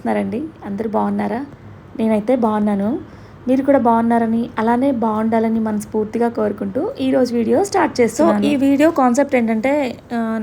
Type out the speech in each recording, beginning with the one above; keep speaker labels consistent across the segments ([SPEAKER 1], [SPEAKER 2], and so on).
[SPEAKER 1] చేస్తున్నారండి. అందరూ బాగున్నారా? నేనైతే బాగున్నాను. మీరు కూడా బాగున్నారని అలానే బాగుండాలని మనస్ఫూర్తిగా కోరుకుంటూ ఈ రోజు వీడియో స్టార్ట్ చేస్తాను ఈ వీడియో కాన్సెప్ట్ ఏంటంటే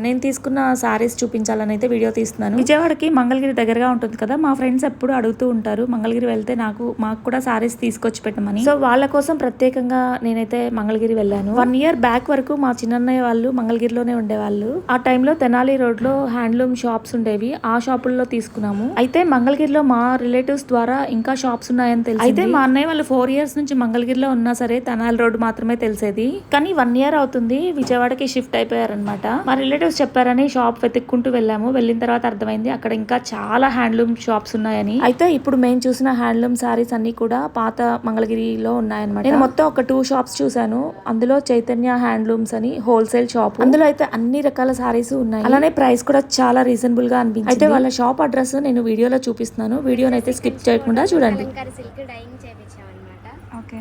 [SPEAKER 1] నేను తీసుకున్న సారీస్ చూపించాలని అయితే వీడియో తీస్తున్నాను. విజయవాడకి మంగళగిరి దగ్గరగా ఉంటుంది కదా మా ఫ్రెండ్స్ ఎప్పుడు అడుగుతూ ఉంటారు మంగళగిరి వెళ్తే నాకు మాకు కూడా సారీస్ తీసుకొచ్చి పెట్టమని. సో వాళ్ళ కోసం ప్రత్యేకంగా నేనైతే మంగళగిరి వెళ్ళాను. వన్ ఇయర్ బ్యాక్ వరకు మా చిన్నన్నయ్య వాళ్ళు మంగళగిరిలోనే ఉండేవాళ్ళు. ఆ టైంలో తెనాలి రోడ్లో హ్యాండ్లూమ్ షాప్స్ ఉండేవి ఆ షాపుల్లో తీసుకున్నాము. అయితే మంగళగిరిలో మా రిలేటివ్స్ ద్వారా ఇంకా షాప్స్ ఉన్నాయని తెలిసి అయితే మా అన్నయ్య వాళ్ళు ఫోర్ ఇయర్స్ నుంచి మంగళగిరిలో ఉన్నా సరే తనాల రోడ్డు మాత్రమే తెలిసేది. కానీ వన్ ఇయర్ అవుతుంది విజయవాడకి షిఫ్ట్ అయిపోయారనమాట మా రిలేటివ్స్ చెప్పారని షాప్ వెతుక్కుంటూ వెళ్ళాము. వెళ్ళిన తర్వాత అర్థమైంది అక్కడ ఇంకా చాలా హ్యాండ్లూమ్ షాప్స్ ఉన్నాయని. అయితే ఇప్పుడు మేము చూసిన హ్యాండ్లూమ్ సారీస్ అన్ని కూడా పాత మంగళగిరిలో ఉన్నాయన్నమాట. నేను మొత్తం ఒక టూ షాప్స్ చూశాను. అందులో చైతన్య హ్యాండ్లూమ్స్ అని హోల్సేల్ షాప్. అందులో అయితే అన్ని రకాల సారీస్ ఉన్నాయి. అలానే ప్రైస్ కూడా చాలా రీజనబుల్గా అనిపించింది. అయితే వాళ్ళ షాప్ అడ్రస్ నేను వీడియోలో చూపిస్తున్నాను. వీడియోని అయితే స్కిప్ చేయకుండా చూడండి
[SPEAKER 2] కలంకారీ సిల్క్ డైయింగ్ చేయించామన్నమాట
[SPEAKER 1] ఓకే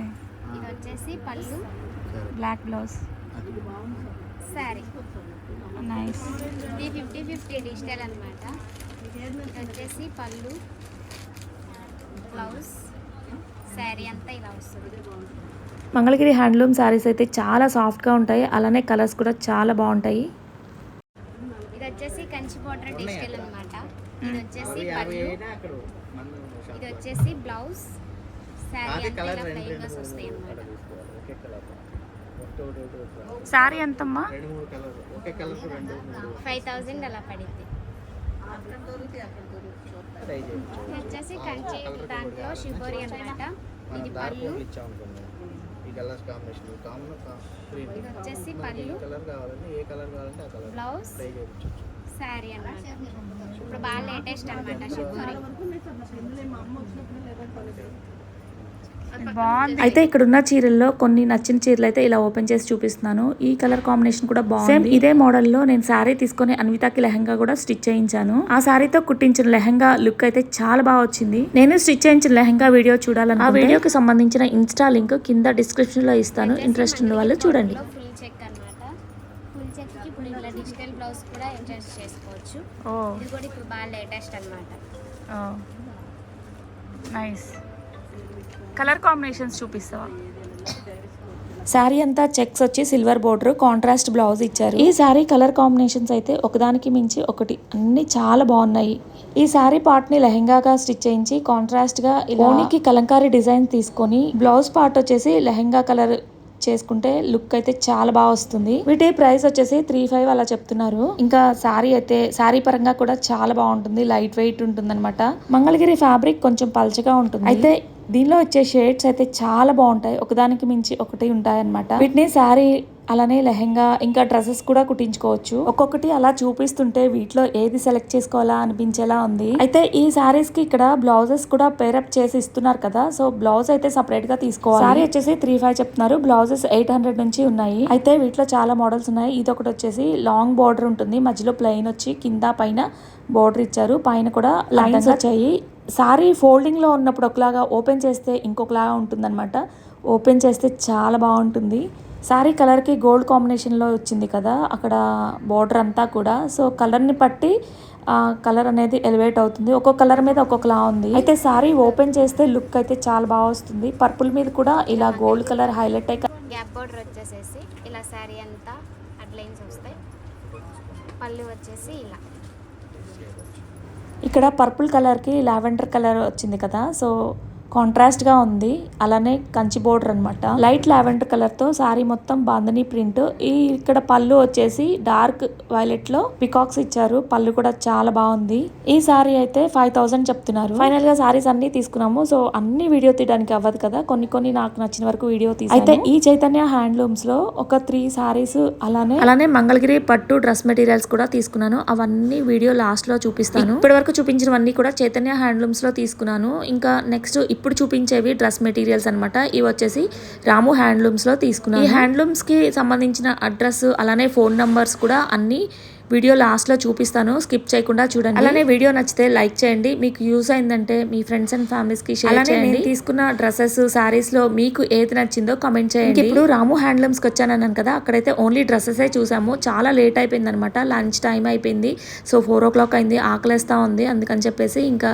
[SPEAKER 2] ఇది వచ్చేసి పళ్ళు.
[SPEAKER 1] బ్లాక్ బ్లౌజ్ నైస్
[SPEAKER 2] ఇది ఫిఫ్టీ ఫిఫ్టీ డిజిటల్ అనమాట ఇది వచ్చేసి పళ్ళు బ్లౌజ్ శారీ అంతా ఇలా వస్తుంది.
[SPEAKER 1] మంగళగిరి హ్యాండ్లూమ్ శారీస్ అయితే చాలా సాఫ్ట్గా ఉంటాయి. అలానే కలర్స్ కూడా చాలా బాగుంటాయి.
[SPEAKER 2] ఇది వచ్చేసి కంచి బోర్డర్ డిజిటల్ అనమాట ఇది వచ్చేసి పళ్ళు. ఇది వచ్చేసి బ్లౌజ్ శారీ అంతా ఇలా ప్లెయిన్గా వస్తాయి అనమాట
[SPEAKER 1] శారీ ఎంతమ్మా?
[SPEAKER 2] ఫైవ్ థౌజండ్ అలా పడింది వచ్చేసి కంచి దాంట్లో షిబోరి అనమాట ఇది పళ్ళు.
[SPEAKER 3] ఈ కలర్స్ కాంబినేషన్ కామన్ క్రీమ్
[SPEAKER 2] ఇది వచ్చేసి పళ్ళు.
[SPEAKER 3] కలర్ కావాలంటే ఏ కలర్ కావాలంటే ఆ కలర్
[SPEAKER 2] బ్లౌజ్.
[SPEAKER 3] ట్రై చేయొచ్చు
[SPEAKER 2] శారీ అన్నమాట. ఇప్పుడు బాగా లేటెస్ట్ అనమాట షిబోరి
[SPEAKER 1] అయితే ఇక్కడ ఉన్న చీరల్లో కొన్ని నచ్చిన చీరలు అయితే ఇలా ఓపెన్ చేసి చూపిస్తున్నాను. ఈ కలర్ కాంబినేషన్ కూడా బాగుంది. సేమ్ ఇదే మోడల్లో నేను శారీ తీసుకొని అన్వితాకి లెహంగా కూడా స్టిచ్ చేయించాను. ఆ శారీతో కుట్టించిన లెహంగా లుక్ అయితే చాలా బాగా వచ్చింది. నేను స్టిచ్ చేయించిన లెహంగా వీడియో చూడాలని ఆ వీడియోకి సంబంధించిన ఇన్స్టా లింక్ కింద డిస్క్రిప్షన్లో ఇస్తాను ఇంట్రెస్ట్ ఉన్న వాళ్ళు చూడండి.
[SPEAKER 2] ఫుల్ చెక్ అన్నమాట. ఫుల్ చెక్కి ఇప్పుడు ఇలా డిజిటల్ బ్లౌజ్ కూడా అడ్జస్ట్ చేసుకోవచ్చు.
[SPEAKER 1] ఓ.
[SPEAKER 2] ఇది కూడా ఇప్పుడు బాగా లేటెస్ట్ అన్నమాట.
[SPEAKER 1] నైస్ కలర్ కాంబినేషన్స్ చూపిస్తావా? శారీ అంతా చెక్స్ వచ్చి సిల్వర్ బోర్డర్ కాంట్రాస్ట్ బ్లౌజ్ ఇచ్చారు. ఈ శారీ కలర్ కాంబినేషన్స్ అయితే ఒకదానికి మించి ఒకటి. అన్ని చాలా బాగున్నాయి. ఈ శారీ పార్ట్ని లెహంగాగా స్టిచ్ చేయించి కాంట్రాస్ట్గా ఓనికి కలంకారీ డిజైన్ తీసుకొని బ్లౌజ్ పార్ట్ వచ్చేసి లెహెంగా కలర్ చేసుకుంటే లుక్ అయితే చాలా బాగా వస్తుంది. వీటి ప్రైస్ వచ్చేసి త్రీ ఫైవ్ అలా చెప్తున్నారు. ఇంకా శారీ అయితే శారీ పరంగా కూడా చాలా బాగుంటుంది. లైట్ వెయిట్ ఉంటుంది మంగళగిరి ఫ్యాబ్రిక్ కొంచెం పల్చగా ఉంటుంది. అయితే దీనిలో వచ్చే షేడ్స్ అయితే చాలా బాగుంటాయి. ఒకదానికి మించి ఒకటి ఉంటాయి అనమాట వీటిని శారీ అలానే లెహంగా ఇంకా డ్రెస్సెస్ కూడా కుట్టించుకోవచ్చు. ఒక్కొక్కటి అలా చూపిస్తుంటే వీటిలో ఏది సెలెక్ట్ చేసుకోవాలా అనిపించేలా ఉంది. అయితే ఈ సారీస్కి ఇక్కడ బ్లౌజెస్ కూడా పేరప్ చేసి ఇస్తున్నారు కదా. సో బ్లౌజ్ అయితే సపరేట్గా తీసుకోవాలి. సారీ వచ్చేసి త్రీ ఫైవ్ చెప్తున్నారు. బ్లౌజెస్ ఎయిట్ హండ్రెడ్ నుంచి ఉన్నాయి. అయితే వీటిలో చాలా మోడల్స్ ఉన్నాయి. ఇది ఒకటి వచ్చేసి లాంగ్ బార్డర్ ఉంటుంది. మధ్యలో ప్లెయిన్ వచ్చి కింద పైన బార్డర్ ఇచ్చారు. పైన కూడా లైన్స్ వచ్చాయి. సారీ ఫోల్డింగ్లో ఉన్నప్పుడు ఒకలాగా ఓపెన్ చేస్తే ఇంకొకలాగా ఉంటుందన్నమాట. ఓపెన్ చేస్తే చాలా బాగుంటుంది. శారీ కలర్కి గోల్డ్ కాంబినేషన్లో వచ్చింది కదా అక్కడ బార్డర్ అంతా కూడా. సో కలర్ని బట్టి కలర్ అనేది ఎలివేట్ అవుతుంది. ఒక్కొక్క కలర్ మీద ఒక్కొక్కలా ఉంది. అయితే శారీ ఓపెన్ చేస్తే లుక్ అయితే చాలా బాగా వస్తుంది. పర్పుల్ మీద కూడా ఇలా గోల్డ్ కలర్ హైలైట్ అయ్యి
[SPEAKER 2] గ్యాప్ బార్డర్ వచ్చేసేసి ఇలా శారీ అంతా అట్లైన్స్ వస్తాయి. పళ్ళు వచ్చేసి ఇలా.
[SPEAKER 1] ఇక్కడ పర్పుల్ కలర్కి లావెండర్ కలర్ వచ్చింది కదా సో కాంట్రాస్ట్గా ఉంది. అలానే కంచి బోర్డర్ అనమాట లైట్ లావెండర్ కలర్తో శారీ మొత్తం బాందని ప్రింట్. ఈ ఇక్కడ పళ్ళు వచ్చేసి డార్క్ వైలెట్లో పికాక్స్ ఇచ్చారు. పళ్ళు కూడా చాలా బాగుంది. ఈ శారీ అయితే ఫైవ్ థౌసండ్ చెప్తున్నారు. ఫైనల్గా శారీస్ అన్ని తీసుకున్నాము. సో అన్ని వీడియో తీయడానికి అవ్వదు కదా. కొన్ని కొన్ని నాకు నచ్చిన వరకు వీడియో తీసి అయితే ఈ చైతన్య హ్యాండ్లూమ్స్లో ఒక త్రీ సారీస్ అలానే అలానే మంగళగిరి పట్టు డ్రెస్ మెటీరియల్స్ కూడా తీసుకున్నాను. అవన్నీ వీడియో లాస్ట్లో చూపిస్తాను. ఇప్పటి వరకు చూపించినవన్నీ కూడా చైతన్య హ్యాండ్లూమ్స్లో తీసుకున్నాను. ఇంకా నెక్స్ట్ ఇప్పుడు చూపించేవి డ్రెస్ మెటీరియల్స్ అన్నమాట. ఇవి వచ్చేసి రాము హ్యాండ్లూమ్స్లో తీసుకున్నాను. ఈ హ్యాండ్లూమ్స్కి సంబంధించిన అడ్రస్ అలానే ఫోన్ నంబర్స్ కూడా అన్ని వీడియో లాస్ట్లో చూపిస్తాను. స్కిప్ చేయకుండా చూడండి. అలానే వీడియో నచ్చితే లైక్ చేయండి. మీకు యూస్ అయిందంటే మీ ఫ్రెండ్స్ అండ్ ఫ్యామిలీస్కి షేర్ చేయండి నేను తీసుకున్న డ్రెస్సెస్ సారీస్లో మీకు ఏది నచ్చిందో కమెంట్ చేయండి. ఇప్పుడు రాము హ్యాండ్లూమ్స్కి వచ్చానన్నాను కదా అక్కడైతే ఓన్లీ డ్రెస్సెసే చూసాము. చాలా లేట్ అయిపోయింది అనమాట లంచ్ టైం అయిపోయింది. సో ఫోర్ ఓ క్లాక్ అయింది. ఆకలేస్తా ఉంది. అందుకని చెప్పేసి ఇంకా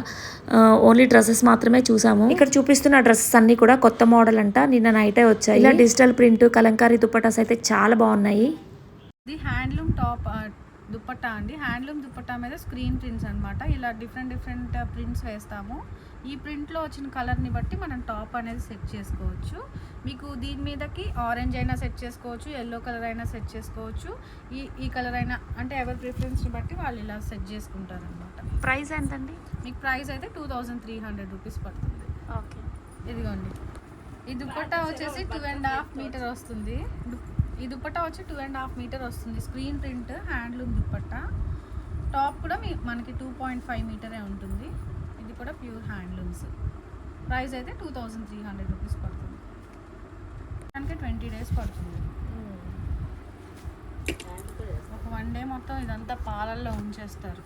[SPEAKER 1] ఓన్లీ డ్రెస్సెస్ మాత్రమే చూసాము. ఇక్కడ చూపిస్తున్న డ్రెస్సెస్ అన్ని కూడా కొత్త మోడల్ అంట. నిన్న నైటే వచ్చాయి. ఇలా డిజిటల్ ప్రింట్ కలంకారీ దుప్పటాస్ అయితే చాలా బాగున్నాయి.
[SPEAKER 4] ఇది హ్యాండ్లూమ్ టాప్ ఆ, దుపట్టా అండి. హ్యాండ్లూమ్ దుపట్టా మీద స్క్రీన్ ప్రింట్స్ అన్నమాట. ఇలా డిఫరెంట్ డిఫరెంట్ ప్రింట్స్ వేస్తాము. ఈ ప్రింట్లో వచ్చిన కలర్ని బట్టి మనం టాప్ అనేది సెట్ చేసుకోవచ్చు. మీకు దీని మీదకి ఆరెంజ్ అయినా సెట్ చేసుకోవచ్చు ఎల్లో కలర్ అయినా సెట్ చేసుకోవచ్చు. ఈ ఈ కలర్ అయినా అంటే ఎవరి ప్రిఫరెన్స్ని బట్టి వాళ్ళు ఇలా సెట్ చేసుకుంటారు అనమాట
[SPEAKER 1] ప్రైస్ ఎంతండి?
[SPEAKER 4] మీకు ప్రైస్ అయితే two thousand three hundred rupees పడుతుంది.
[SPEAKER 1] ఓకే.
[SPEAKER 4] ఇదిగోండి. ఈ దుపట్టా వచ్చేసి టూ అండ్ హాఫ్ మీటర్ వస్తుంది. ఈ దుపట్టా వచ్చి టూ అండ్ హాఫ్ మీటర్ వస్తుంది. Screen print handloom dupatta top కూడా మీ మనకి టూ పాయింట్ ఫైవ్ మీటరే ఉంటుంది. ఇది కూడా ప్యూర్ హ్యాండ్లూమ్స్ ప్రైస్ అయితే two thousand three hundred rupees పడుతుంది. దానికి ట్వంటీ డేస్ పడుతుంది. ఒక వన్ డే మొత్తం ఇదంతా పాలల్లో ఉంచేస్తారు.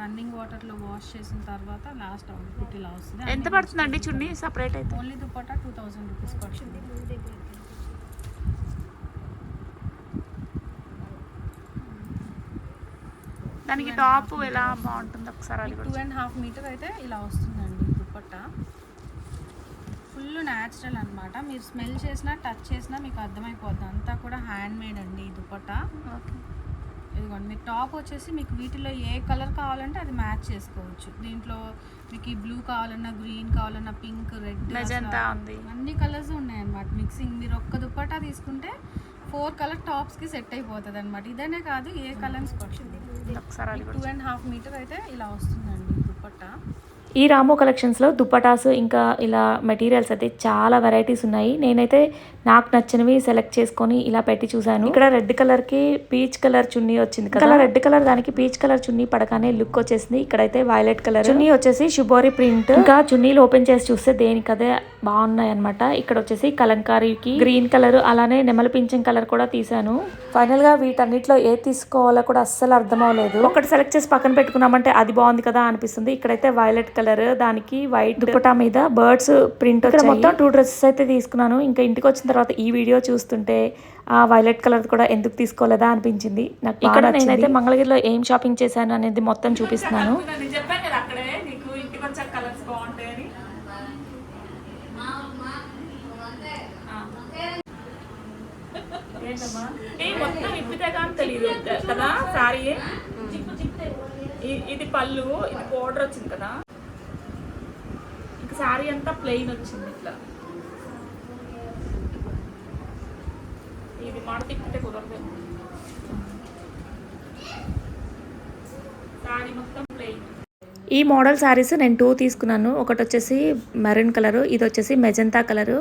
[SPEAKER 4] రన్నింగ్ వాటర్లో వాష్ చేసిన తర్వాత లాస్ట్ అవుట్పుట్ ఇలా వస్తుంది.
[SPEAKER 1] ఎంత పడుతుందండి చున్నీ? సపరేట్ అయితే?
[SPEAKER 4] Only dupatta two thousand rupees పడుతుంది.
[SPEAKER 1] దానికి టాప్ ఎలా బాగుంటుంది ఒకసారి అది
[SPEAKER 4] టూ అండ్ హాఫ్ మీటర్ అయితే ఇలా వస్తుందండి ఈ దుపట్టా ఫుల్ న్యాచురల్ అన్నమాట. మీరు స్మెల్ చేసినా టచ్ చేసినా మీకు అర్థమైపోద్ది. అంతా కూడా హ్యాండ్ మేడ్ అండి ఈ దుపట్టా
[SPEAKER 1] ఓకే.
[SPEAKER 4] ఇదిగోండి మీకు టాప్ వచ్చేసి మీకు వీటిలో ఏ కలర్ కావాలంటే అది మ్యాచ్ చేసుకోవచ్చు. దీంట్లో మీకు ఈ బ్లూ కావాలన్నా గ్రీన్ కావాలన్నా పింక్ రెడ్
[SPEAKER 1] ఉంది.
[SPEAKER 4] అన్ని కలర్స్ ఉన్నాయన్నమాట మిక్సింగ్ మీరు ఒక్క దుప్పటా తీసుకుంటే ఫోర్ కలర్ టాప్స్కి సెట్ అయిపోతుంది అనమాట ఇదనే కాదు ఏ కలర్స్ పడుతుంది
[SPEAKER 1] ఒకసారి
[SPEAKER 4] టూ అండ్ హాఫ్ మీటర్ అయితే ఇలా వస్తుందండి ఈ దుపట్టా.
[SPEAKER 1] ఈ రాము కలెక్షన్స్లో దుప్పటాస్ ఇంకా ఇలా మెటీరియల్స్ అయితే చాలా వెరైటీస్ ఉన్నాయి. నేనైతే నాకు నచ్చినవి సెలెక్ట్ చేసుకొని ఇలా పెట్టి చూసాను ఇక్కడ రెడ్ కలర్కి పీచ్ కలర్ చున్నీ వచ్చింది కదా? రెడ్ కలర్ దానికి పీచ్ కలర్ చున్నీ పడగానే లుక్ వచ్చేసింది. ఇక్కడైతే వైలెట్ కలర్. చున్నీ వచ్చేసి షుబోరి ప్రింట్ ఇంకా చున్నీలు ఓపెన్ చేసి చూస్తే దేనికదే బాగున్నాయి అనమాట ఇక్కడ వచ్చేసి కలంకారీకి గ్రీన్ కలర్ అలానే నెమలి పింఛం కలర్ కూడా తీసాను ఫైనల్గా వీటన్నిటిలో ఏ తీసుకోవాలో కూడా అస్సలు అర్థం అవ్వలేదు. ఒకటి సెలెక్ట్ చేసి పక్కన పెట్టుకున్నామంటే అది బాగుంది కదా అనిపిస్తుంది. ఇక్కడైతే వైలెట్ కలర్ దానికి వైట్ దుపట్టా మీద బర్డ్స్ ప్రింట్ ఇక్కడ మొత్తం టూ డ్రెస్సెస్ అయితే తీసుకున్నాను. ఇంకా ఇంటికి వచ్చిన తర్వాత ఈ వీడియో చూస్తుంటే ఆ వైలెట్ కలర్ కూడా ఎందుకు తీసుకోలేదా అనిపించింది. నాకు ఇక్కడ నేనైతే మంగళగిరిలో ఏం షాపింగ్ చేశాను అనేది మొత్తం చూపిస్తున్నాను. మొత్తం ఇప్పితే కానీ తెలియదు కదా సారీ ఇది పళ్ళు ఇది బోర్డర్ వచ్చింది కదా. శారీ అంతా ప్లెయిన్ వచ్చింది ఇట్లా. ఇది మాట తిప్పితే కుదరదు. శారీ మొత్తం ప్లెయిన్ ఈ మోడల్ శారీస్ నేను టూ తీసుకున్నాను. ఒకటి వచ్చేసి మెరూన్ కలర్ ఇది వచ్చేసి మెజంతా కలర్.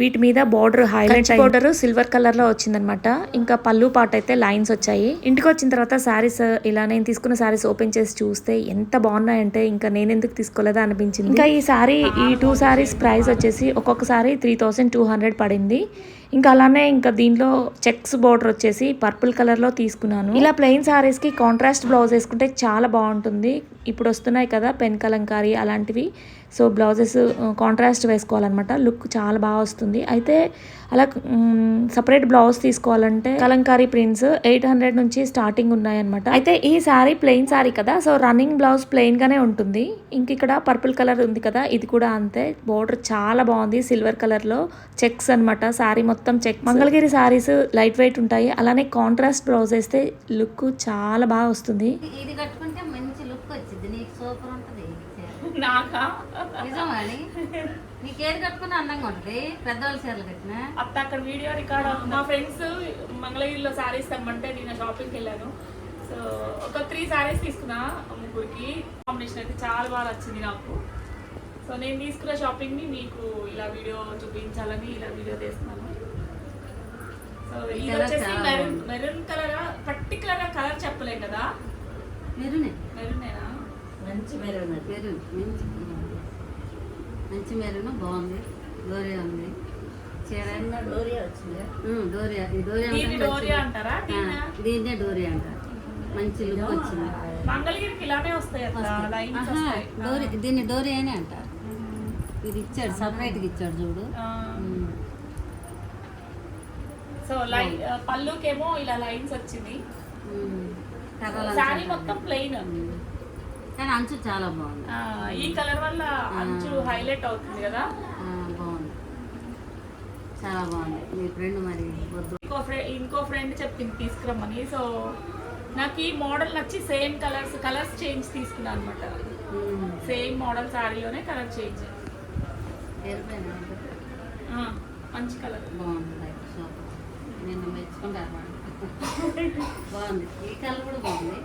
[SPEAKER 1] వీటి మీద బార్డర్ హైలైట్ బార్డర్ సిల్వర్ కలర్లో వచ్చిందనమాట. ఇంకా పళ్ళు పాట అయితే లైన్స్ వచ్చాయి. ఇంటికి వచ్చిన తర్వాత శారీస్ ఇలా నేను తీసుకున్న శారీస్ ఓపెన్ చేసి చూస్తే ఎంత బాగున్నాయంటే ఇంకా నేను ఎందుకు తీసుకోలేదా అనిపించింది. ఇంకా ఈ శారీ ఈ టూ శారీస్ ప్రైస్ వచ్చేసి ఒక్కొక్క sari three thousand two hundred పడింది. ఇంకా అలానే ఇంకా దీనిలో చెక్స్ బోర్డర్ వచ్చేసి పర్పుల్ కలర్లో తీసుకున్నాను. ఇలా ప్లెయిన్ శారీస్కి కాంట్రాస్ట్ బ్లౌజ్ వేసుకుంటే చాలా బాగుంటుంది. ఇప్పుడు వస్తున్నాయి కదా పెన్ కలంకారీ అలాంటివి. సో బ్లౌజెస్ కాంట్రాస్ట్ వేసుకోవాలన్నమాట. లుక్ చాలా బాగా వస్తుంది. అయితే అలా సపరేట్ బ్లౌజ్ తీసుకోవాలంటే కలంకారీ ప్రింట్స్ ఎయిట్ హండ్రెడ్ నుంచి స్టార్టింగ్ ఉన్నాయన్నమాట. అయితే ఈ శారీ ప్లెయిన్ శారీ కదా సో రన్నింగ్ బ్లౌజ్ ప్లెయిన్ గానే ఉంటుంది. ఇంక ఇక్కడ పర్పుల్ కలర్ ఉంది కదా ఇది కూడా అంతే. బోర్డర్ చాలా బాగుంది సిల్వర్ కలర్లో చెక్స్ అన్నమాట. శారీ మొత్తం check Mangalagiri saris light weight ఉంటాయి. అలానే కాంట్రాస్ట్ బ్లౌజ్ వేస్తే లుక్ చాలా బాగా వస్తుంది.
[SPEAKER 5] ఇది కట్టుకుంటే మంచి లుక్ వచ్చింది నీకు సూపర్ ఉంటుంది.
[SPEAKER 1] నాకా?
[SPEAKER 5] నిజమని నీకు ఏది కట్టుకున్నా అందంగా ఉంటుంది. పెద్దవాళ్ళ చీరలు కట్టినా?
[SPEAKER 1] అత్త అక్కడ వీడియో రికార్డ్ మా ఫ్రెండ్స్ మంగళగిరిలో శారీస్ తెమ్మంటే నేను షాపింగ్కి వెళ్ళాను. సో ఒక త్రీ శారీస్ తీసుకున్నా ముగ్గురికి. కాంబినేషన్ అయితే చాలా బాగా నచ్చింది నాకు. సో నేను తీసుకున్న షాపింగ్ని మీకు ఇలా వీడియో చూపించాలని ఇలా వీడియో తీస్తున్నాను. సో ఇది వచ్చేసి maroon. Maroon colour? Particular colour? చెప్పలేం కదా?
[SPEAKER 5] మెరునే.
[SPEAKER 1] మెరూనేనా?
[SPEAKER 5] మంచి మెరున్ మెరున్ మంచి. మంచి మెరున్ బాగుంది. గోరే ఉంది.
[SPEAKER 4] చీర? డోరియా వచ్చింది? డోరియా. ఈ డోరియా
[SPEAKER 5] దీన్ని
[SPEAKER 4] అంటే
[SPEAKER 5] డోరియా
[SPEAKER 4] మంచి-
[SPEAKER 5] అంటారా దీన్నా?
[SPEAKER 4] డోరియా అంటారు మంచి లుక్ వచ్చింది.
[SPEAKER 5] మంగళగిరికి ఇలానే వస్తాయి అట్లా లైన్స్
[SPEAKER 4] ఆహా,
[SPEAKER 5] వస్తాయి.
[SPEAKER 4] డోరి దీన్ని డోరియానే అంటారు ఇది ఇచ్చాడు సపరేట్గా ఇచ్చాడు చూడు.
[SPEAKER 5] సో లై పళ్ళుకేమో ఇలా లైన్స్ వచ్చింది.
[SPEAKER 4] అంచులు.
[SPEAKER 5] మొత్తం ప్లెయిన్.
[SPEAKER 4] కానీ అంచు చాలా బాగుంది.
[SPEAKER 5] ఈ కలర్ వల్ల అంచు హైలైట్ అవుతుంది కదా?
[SPEAKER 4] బాగుంది. చాలా బాగుంది. మీ ఫ్రెండ్ మరి
[SPEAKER 5] ఇంకో ఫ్రెండ్ ఇంకో ఫ్రెండ్ చెప్పింది తీసుకురమ్మని. సో నాకు ఈ మోడల్ నచ్చి సేమ్ కలర్స్ కలర్స్ చేంజ్ తీసుకున్నాను అనమాట. సేమ్ మోడల్ శారీలోనే కలర్ చేంజ్. మంచి కలర్.
[SPEAKER 4] బాగుంది మెచ్చుకుంటాను బాగుంది. ఈ కలర్ కూడా బాగుంది.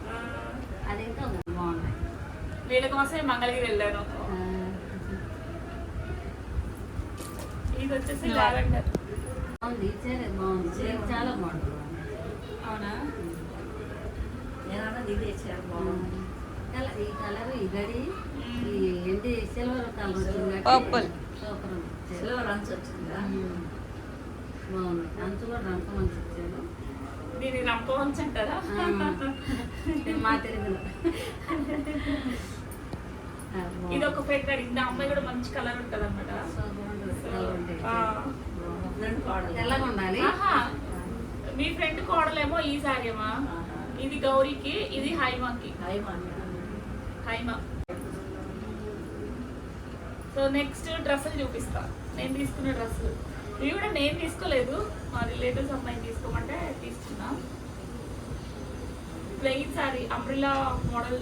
[SPEAKER 4] అది ఇంకా బాగుంది.
[SPEAKER 5] వీళ్ళ కోసమే మంగళగిరి వెళ్ళాను. ఇది వచ్చేసి లావెండర్.
[SPEAKER 4] బాగుంది చీర బాగుంది చీర చాలా బాగుంది.
[SPEAKER 5] అవునా?
[SPEAKER 4] కలర్ ఈ కలర్ ఈ గడి ఈ ఏంటి సిల్వర్ కలర్ వచ్చింది?
[SPEAKER 5] Purple.
[SPEAKER 4] సూపర్ సిల్వర్ అంచు వచ్చింది? బాగుంది. అంచు కూడా రంక మంచి ఇచ్చాడు
[SPEAKER 5] దీని రంపవంచ్ అంటారా?
[SPEAKER 4] ఇది మా తెలుగులో బాగుంది.
[SPEAKER 5] ఇది ఒక ఫ్రెండ్ అడిగింది ఆ అమ్మాయి కూడా మంచి కలర్ ఉంటుంది అనమాట. మీ ఫ్రెండ్ కోడలేమో ఈ సారీ అమ్మా ఇది గౌరీకి ఇది హైమాకి. హైమా. సో నెక్స్ట్ డ్రెస్సులు చూపిస్తా. నేను తీసుకున్న డ్రెస్సులు ఇవి కూడా నేను తీసుకోలేదు. మా రిలేటివ్స్ అమ్మాయిని తీసుకోమంటే తీసుకున్నా. Plain sari umbrella model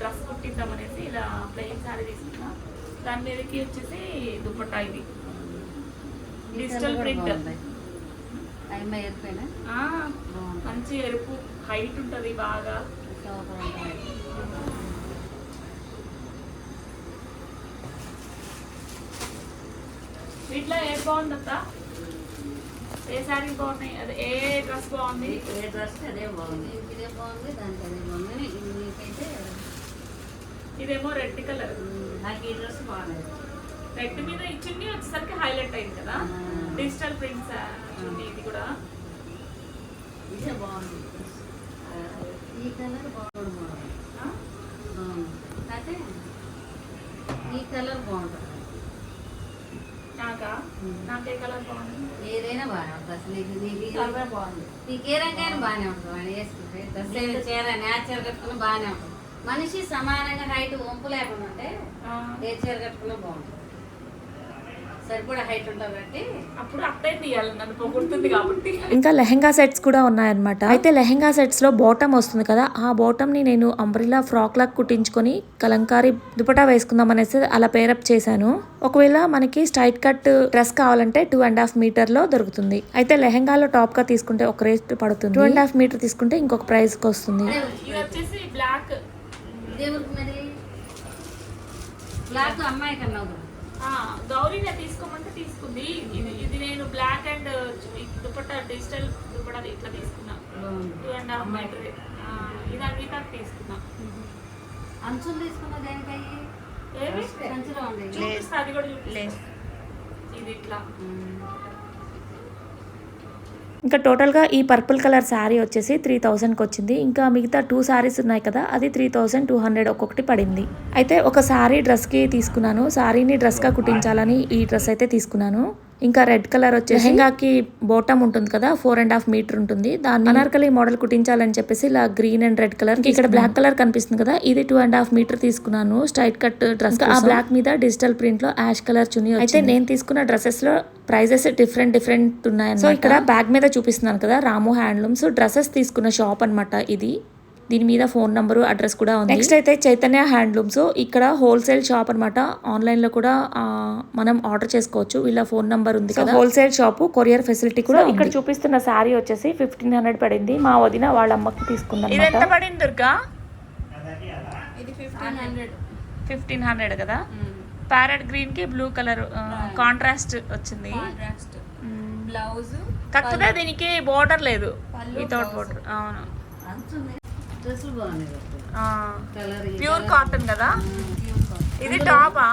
[SPEAKER 5] dress కుట్టిద్దాం అనేసి ఇలా ప్లెయిన్ సారీ తీసుకున్నా. దాని మీదకి వచ్చేసి దుపట్టా ఇది. డిజిటల్ ప్రింట్ మంచి ఎరుపు. హైట్ ఉంటుంది బాగా. వీటిలో ఏ బాగుంది అత్త ఏ శారీ బాగున్నాయి? అదే ఏ డ్రెస్ బాగుంది?
[SPEAKER 4] ఏ డ్రెస్ అదే బాగుంది. ఇదే బాగుంది దానికి అదే బాగుంది. ఇది నీకైతే
[SPEAKER 5] ఇదేమో రెడ్ కలర్.
[SPEAKER 4] నాకు ఈ డ్రెస్ బాగాలేదు
[SPEAKER 5] రెడ్ మీద ఈ చున్నీ వచ్చేసరికి హైలైట్ అయింది కదా. డిజిటల్ ప్రింట్స్ చున్నీ ఇది కూడా.
[SPEAKER 4] ఇదే బాగుంది. ఈ కలర్ బాగుంది అయితే ఈ కలర్ బాగుంటుంది.
[SPEAKER 5] నాకా? నాకే కలర్ బాగుంది.
[SPEAKER 4] ఏదైనా బాగానే ఉంటుంది అసలు. నీకు నీకు కలర్ బాగుంది. నీకు ఏ రంగైనా బాగానే ఉంటుంది. వాడు వేసుకుంటే డ్రెస్ చీర న్యాచురల్ కట్టుకున్నా బాగానే ఉంటుంది. మనిషి సమానంగా హైట్ వంపు లేకుండా ఉంటే
[SPEAKER 5] ఆ,
[SPEAKER 4] ఏ చీర కట్టుకున్నా బాగుంటుంది. సరిపడా హైట్ ఉంటుంది కాబట్టి.
[SPEAKER 5] అప్పుడు అప్పుడే తీయాలి నన్ను పొగుడుతుంది కాబట్టి.
[SPEAKER 1] ఇంకా లెహెంగా సెట్స్ కూడా ఉన్నాయన్నమాట. అయితే లెహెంగా సెట్స్లో బాటమ్ వస్తుంది కదా ఆ బాటమ్ని నేను అంబ్రిలా ఫ్రాక్ లాగా కుట్టించుకొని కలంకారీ దుపటా వేసుకుందాం అనేసి అలా పేరప్ చేశాను. ఒకవేళ మనకి స్ట్రైట్ కట్ డ్రెస్ కావాలంటే టూ అండ్ హాఫ్ మీటర్లో దొరుకుతుంది. అయితే లెహెంగాలో టాప్గా తీసుకుంటే ఒక రేట్ పడుతుంది. టూ అండ్ హాఫ్ మీటర్ తీసుకుంటే ఇంకొక ప్రైస్కి వస్తుంది.
[SPEAKER 5] ఇది వచ్చేసి బ్లాక్
[SPEAKER 4] దేవుడికి మరి? బ్లాక్ అమ్మాయి కన్నా వద్దు.
[SPEAKER 5] గౌరీ నేను తీసుకోమంటే తీసుకుంది. ఇది నేను black and dupatta digital dupatta ఇట్లా తీసుకున్నా. టూ అండ్ హాఫ్ మీటర్ ఇది అంగీతాకి తీసుకున్నా.
[SPEAKER 4] అంచులు తీసుకున్న దేనికయ్యి? ఉండే
[SPEAKER 5] చూపిస్తా అది కూడా చూపిస్తా. ఇది ఇట్లా.
[SPEAKER 1] ఇంకా టోటల్గా ఈ పర్పుల్ కలర్ శారీ వచ్చేసి త్రీ థౌజండ్కి వచ్చింది. ఇంకా మిగతా టూ శారీస్ ఉన్నాయి కదా అది త్రీ థౌజండ్ టూ హండ్రెడ్ ఒక్కొక్కటి పడింది. అయితే ఒక శారీ డ్రెస్కి తీసుకున్నాను. శారీని డ్రెస్గా కుట్టించాలని ఈ డ్రెస్ అయితే తీసుకున్నాను. ఇంకా రెడ్ కలర్ వచ్చేసి లెహంగాకి బోటమ్ ఉంటుంది కదా ఫోర్ అండ్ హాఫ్ మీటర్ ఉంటుంది. దాన్ని అనార్కలి మోడల్ కుట్టించాలని చెప్పేసి ఇలా గ్రీన్ అండ్ రెడ్ కలర్ ఇక్కడ బ్లాక్ కలర్ కనిపిస్తుంది కదా ఇది టూ అండ్ హాఫ్ మీటర్ తీసుకున్నాను. స్ట్రైట్ కట్ డ్రెస్ ఆ బ్లాక్ మీద డిజిటల్ ప్రింట్లో యాష్ కలర్ చున్నీ అయితే నేను తీసుకున్న డ్రెస్సెస్లో ప్రైజెస్ డిఫరెంట్ డిఫరెంట్ ఉన్నాయి సో ఇక్కడ బ్యాగ్ మీద చూపిస్తున్నాను కదా రాము హ్యాండ్లూమ్స్ డ్రెస్సెస్ తీసుకున్న షాప్ అన్నమాట ఇది. దీని మీద ఫోన్ నంబరు అడ్రస్ కూడా ఉంది. నెక్స్ట్ అయితే చైతన్య హ్యాండ్లూమ్స్. ఇక్కడ హోల్సేల్ షాప్ అనమాట ఆన్లైన్లో కూడా మనం ఆర్డర్ చేసుకోవచ్చు. వీళ్ళ ఫోన్ నంబర్ ఉంది కదా. హోల్సేల్ షాప్ కొరియర్ ఫెసిలిటీ కూడా ఇక్కడ చూపిస్తున్న శారీ వచ్చేసి ఫిఫ్టీన్ హండ్రెడ్ పడింది. మా వదిన వాళ్ళ అమ్మకి తీసుకుందాం
[SPEAKER 5] ఇది ఎంత పడింది దుర్గా?
[SPEAKER 6] ఇది ఫిఫ్టీన్ హండ్రెడ్.
[SPEAKER 5] ఫిఫ్టీన్ హండ్రెడ్ కదా? ప్యారెట్ గ్రీన్కి బ్లూ కలర్ కాంట్రాస్ట్ వచ్చింది.
[SPEAKER 6] కాంట్రాస్ట్ బ్లౌజ్
[SPEAKER 5] కాకపోతే దీనికి బోర్డర్ లేదు. వితౌట్ బోర్డర్ అవును.
[SPEAKER 4] డ్రెస్సులు బాగున్నాయి
[SPEAKER 5] ప్యూర్ కాటన్ కదా?
[SPEAKER 4] కాటన్
[SPEAKER 5] ఇది టాపా?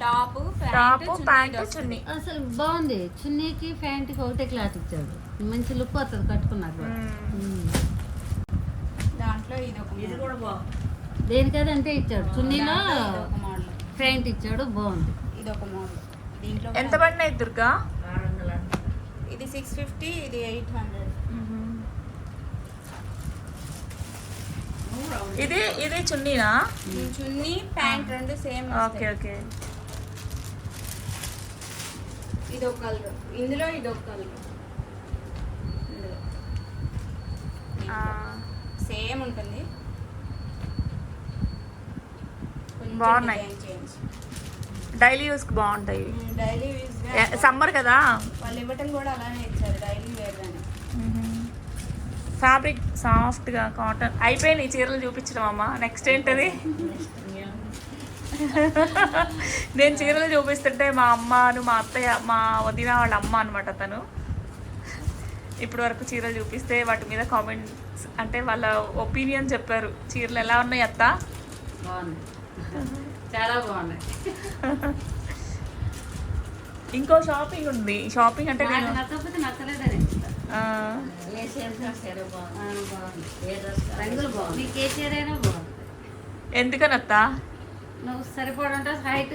[SPEAKER 4] Top
[SPEAKER 5] top pant chunni.
[SPEAKER 4] అసలు బాగుంది. చున్నీకి ప్యాంట్కి ఒకటే క్లాత్ ఇచ్చాడు. మంచి లుక్ వస్తుంది కట్టుకున్నాక. ఉమ్.
[SPEAKER 6] దాంట్లో ఇది ఒక ఇది కూడా
[SPEAKER 4] దేనికది అంటే ఇచ్చాడు. చున్నీలో
[SPEAKER 6] ఒక మోడల్
[SPEAKER 4] ప్యాంట్ ఇచ్చాడు బాగుంది.
[SPEAKER 6] ఇది ఒక మోడల్ దీంట్లో
[SPEAKER 5] ఎంత పడినాయి దుర్గా?
[SPEAKER 6] ఇది సిక్స్ ఫిఫ్టీ ఇది ఎయిట్ హండ్రెడ్
[SPEAKER 5] ఇది ఇది చున్నీనా?
[SPEAKER 6] చున్నీ ప్యాంట్ రెండు సేమ్
[SPEAKER 5] ఓకే ఓకే.
[SPEAKER 6] ఇది ఒక కలర్. ఇందులో ఇది ఒక కలర్. సేమ్ ఉంటుంది.
[SPEAKER 5] బాగున్నాయి. డైలీ యూస్కి బాగుంటాయి.
[SPEAKER 6] డైలీ గా
[SPEAKER 5] సమ్మర్ కదా?
[SPEAKER 6] వాళ్ళు ఇవ్వటం కూడా అలానే ఇచ్చారు. డైలీ వేర్ గానే
[SPEAKER 5] ఫ్యాబ్రిక్ సాఫ్ట్గా కాటన్ అయిపోయినాయి ఈ చీరలు చూపించడం అమ్మ. నెక్స్ట్ ఏంటది? నేను చీరలు చూపిస్తుంటే మా అమ్మను మా అత్తయ్య మా వదిన వాళ్ళ అమ్మ అనమాట తను. ఇప్పటి వరకు చీరలు చూపిస్తే వాటి మీద కామెంట్స్ అంటే వాళ్ళ ఒపీనియన్ చెప్పారు. చీరలు ఎలా ఉన్నాయి అత్త?
[SPEAKER 4] చాలా బాగున్నాయి.
[SPEAKER 5] ఇంకో షాపింగ్ ఉంది. షాపింగ్ అంటే
[SPEAKER 4] నాకు ఏ చీర అయినా బాగుంది.
[SPEAKER 5] ఎందుకని అత్త
[SPEAKER 4] నువ్వు సరిపడంటే హైట్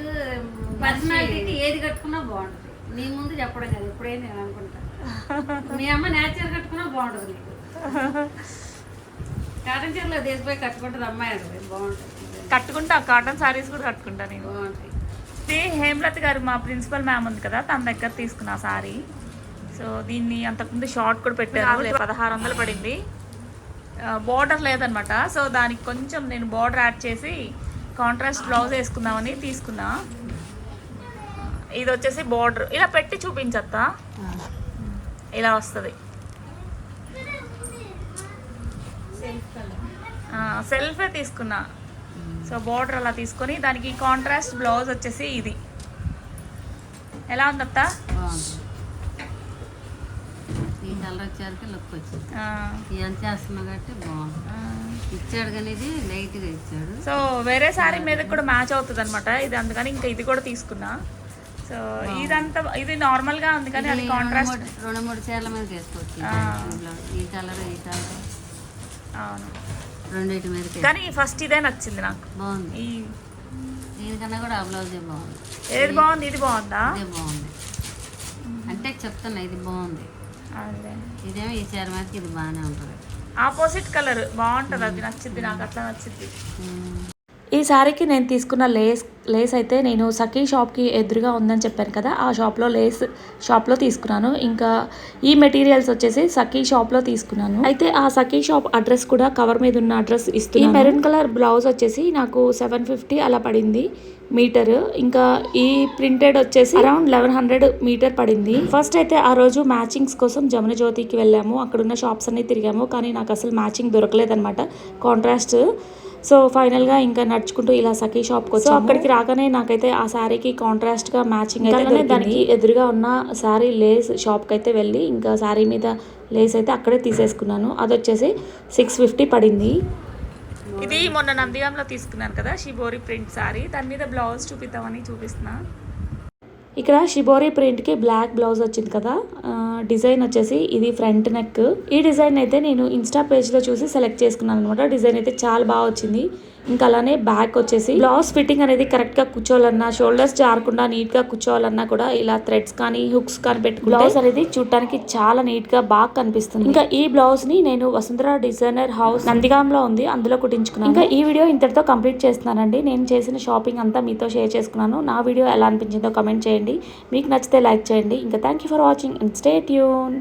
[SPEAKER 4] పర్సనాలిటీకి ఏది కట్టుకున్నా బాగుంటుంది. నీ ముందు చెప్పడం కాదు ఇప్పుడే నేను అనుకుంటా. మీ అమ్మ నేచర్ కట్టుకున్నా బాగుంటుంది నీకు. కాటన్ చీరలో దేశపోయి కట్టుకుంటుంది అమ్మాయి అంటుంది బాగుంటుంది.
[SPEAKER 5] కట్టుకుంటా కాటన్ సారీస్ కూడా కట్టుకుంటా నేను.
[SPEAKER 4] బాగుంటాయి.
[SPEAKER 5] హేమలత గారు మా ప్రిన్సిపల్ మ్యామ్ ఉంది కదా తన దగ్గర తీసుకున్న సారీ. సో దీన్ని అంతకుముందు షార్ట్ కూడా పెట్టారు. పదహారు వందలు పడింది. బార్డర్ లేదనమాట సో దానికి కొంచెం నేను బార్డర్ యాడ్ చేసి కాంట్రాస్ట్ బ్లౌజ్ వేసుకుందామని తీసుకున్నా. ఇది వచ్చేసి బార్డర్. ఇలా పెట్టి చూపించత్తా. ఇలా వస్తుంది.
[SPEAKER 6] సెల్ఫ్
[SPEAKER 5] తీసుకున్నా. సో బార్డర్ అలా తీసుకొని దానికి కాంట్రాస్ట్ బ్లౌజ్ వచ్చేసి ఇది. ఎలా ఉందత్తా?
[SPEAKER 4] కలర్ వచ్చేసరికి లుక్ వచ్చింది ఇవన్నీ చేస్తున్నావు కాబట్టి బాగుంది. ఇచ్చాడు కానీ ఇది లైట్గా ఇచ్చాడు.
[SPEAKER 5] సో వేరే శారీ మీద కూడా మ్యాచ్ అవుతుంది అనమాట ఇది అందుకని ఇంకా ఇది కూడా తీసుకున్నా. సో ఇదంతా ఇది నార్మల్గా ఉంది కానీ అది కాంట్రాస్ట్
[SPEAKER 4] మూడు- రెండు మూడు చీరల మీద వేసుకోవచ్చు
[SPEAKER 5] ఆ.
[SPEAKER 4] ఈ కలర్ ఈ కలర్
[SPEAKER 5] అవును.
[SPEAKER 4] రెండింటి మీద
[SPEAKER 5] కానీ ఫస్ట్ ఇదే నచ్చింది నాకు.
[SPEAKER 4] బాగుంది.
[SPEAKER 5] ఈ
[SPEAKER 4] దీనికన్నా కూడా ఆ బ్లౌజే బాగుంది.
[SPEAKER 5] ఏది బాగుంది? ఇది బాగుందా?
[SPEAKER 4] ఇదే బాగుంది. అంటే చెప్తున్నా ఇది బాగుంది. ఇదేమో ఈ చీర మీదకి ఇది బాగానే ఉంటుంది.
[SPEAKER 5] ఆపోజిట్ కలర్ బాగుంటుంది అది నచ్చింది నాకు అట్లా నచ్చింది.
[SPEAKER 1] ఈ శారీకి నేను తీసుకున్న లేస్ లేస్ అయితే నేను సఖీ షాప్కి ఎదురుగా ఉందని చెప్పాను కదా ఆ షాప్లో లేస్ షాప్లో తీసుకున్నాను. ఇంకా ఈ మెటీరియల్స్ వచ్చేసి సఖీ షాప్లో తీసుకున్నాను. అయితే ఆ సఖీ షాప్ అడ్రస్ కూడా కవర్ మీద ఉన్న అడ్రస్ ఇస్తుంది ఈ మెరూన్ కలర్ బ్లౌజ్ వచ్చేసి నాకు సెవెన్ ఫిఫ్టీ అలా పడింది మీటర్. ఇంకా ఈ ప్రింటెడ్ వచ్చేసి అరౌండ్ లెవెన్ హండ్రెడ్ మీటర్ పడింది. ఫస్ట్ అయితే ఆ రోజు మ్యాచింగ్స్ కోసం జమున జ్యోతికి వెళ్ళాము. అక్కడ ఉన్న షాప్స్ అన్ని తిరిగాము. కానీ నాకు అసలు మ్యాచింగ్ దొరకలేదనమాట కాంట్రాస్ట్ సో ఫైనల్గా ఇంకా నడుచుకుంటూ ఇలా సఖీ షాప్కి వచ్చి అక్కడికి రాగానే నాకైతే ఆ శారీకి కాంట్రాస్ట్గా మ్యాచింగ్ అయితే. దానికి ఎదురుగా ఉన్న శారీ లేస్ షాప్కి అయితే వెళ్ళి ఇంకా శారీ మీద లేస్ అయితే అక్కడే తీసేసుకున్నాను. అది వచ్చేసి సిక్స్ ఫిఫ్టీ పడింది.
[SPEAKER 5] ఇది మొన్న నందిగాంలో తీసుకున్నాను కదా షిబోరి ప్రింట్ సారీ దాని మీద బ్లౌజ్ చూపిద్దామని చూపిస్తున్నా.
[SPEAKER 1] ఇక్కడ షిబోరి ప్రింట్కి బ్లాక్ బ్లౌజ్ వచ్చింది కదా. ఆ, డిజైన్ వచ్చేసి ఇది ఫ్రంట్ నెక్ ఈ డిజైన్ అయితే నేను ఇన్స్టా పేజ్లో చూసి సెలెక్ట్ చేసుకున్నాను అనమాట. డిజైన్ అయితే చాలా బాగా వచ్చింది. ఇంకా అలానే బ్యాక్ వచ్చేసి బ్లౌజ్ ఫిట్టింగ్ అనేది కరెక్ట్గా కూర్చోవాలన్నా షోల్డర్స్ జారకుండా నీట్గా కూర్చోవాలన్నా కూడా ఇలా థ్రెడ్స్ కానీ హుక్స్ కానీ పెట్టుకుంటే బ్లౌజ్ అనేది చూడటానికి చాలా నీట్గా బాగా కనిపిస్తుంది. ఇంకా ఈ బ్లౌజ్ని నేను వసుంధర డిజైనర్ హౌస్ నందిగాంలో ఉంది అందులో కుట్టించుకున్నాను. ఇంకా ఈ వీడియో ఇంతటితో కంప్లీట్ చేస్తున్నానండి. నేను చేసిన షాపింగ్ అంతా మీతో షేర్ చేసుకున్నాను. నా వీడియో ఎలా అనిపించిందో కమెంట్ చేయండి. మీకు నచ్చితే లైక్ చేయండి. ఇంకా thank you for watching and stay tune